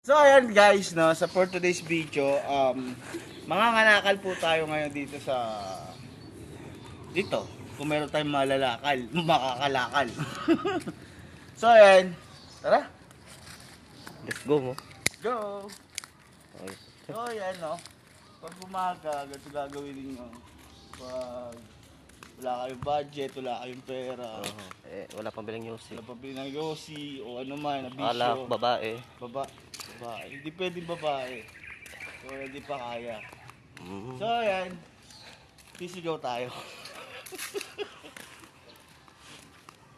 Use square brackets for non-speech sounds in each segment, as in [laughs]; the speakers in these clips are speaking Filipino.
So ayan guys, no, sa for today's video, um, mangangalakal po tayo ngayon dito sa dito. Kung meron tayong malalakal, [laughs] makakalakal. [laughs] so ayan, tara, Let's go mo. go! So ayan no, pag umaga, ganito gagawin ninyo. Pag wala kayong budget, wala kayong pera, Oo. Eh, wala pang bilang yosi. wala pabili ng yosi o ano man, na Alak, bisyo. babae. Baba, babae. Hindi pwedeng babae. So, hindi pa kaya. Mm. So, ayan. Sisigaw tayo. [laughs]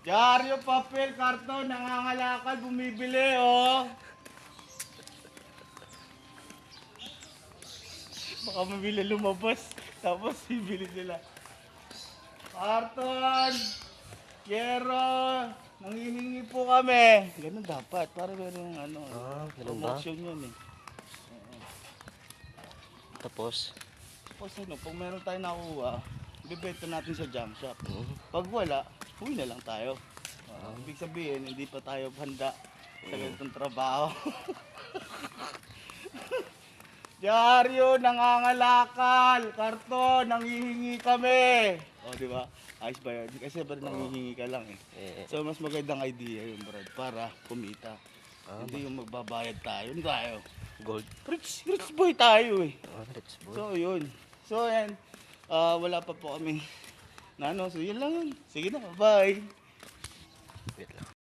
Dyaryo, papel, karton, nangangalakal, bumibili, oh. Baka mabili lumabas. Tapos, bibili sila. Karton! Yero! Nangihingi po kami. Ganun dapat. Para meron ano. Ah, ganun ba? promotion yun eh. Tapos, Tapos ano, pag meron tayo nakuha, bibenta natin sa jam shop. mm. Pag wala, uwi na lang tayo. Ah, ibig sabihin, hindi pa tayo handa sa ganitong trabaho. [laughs] Dyaryo, nangangalakal, karton, nangihingi kami. O, di ba? Ayos ba yun? Kasi ba nangihingi ka lang eh. eh, So, mas magandang idea yun, Brad, para kumita. Ah, hindi yung magbabayad tayo. Hindi tayo. gold. Rich, rich boy tayo eh. Ah, let's go. So, yun. So, yan. Ah, wala pa po kami na ano. So, yun lang yun. Sige na. Bye.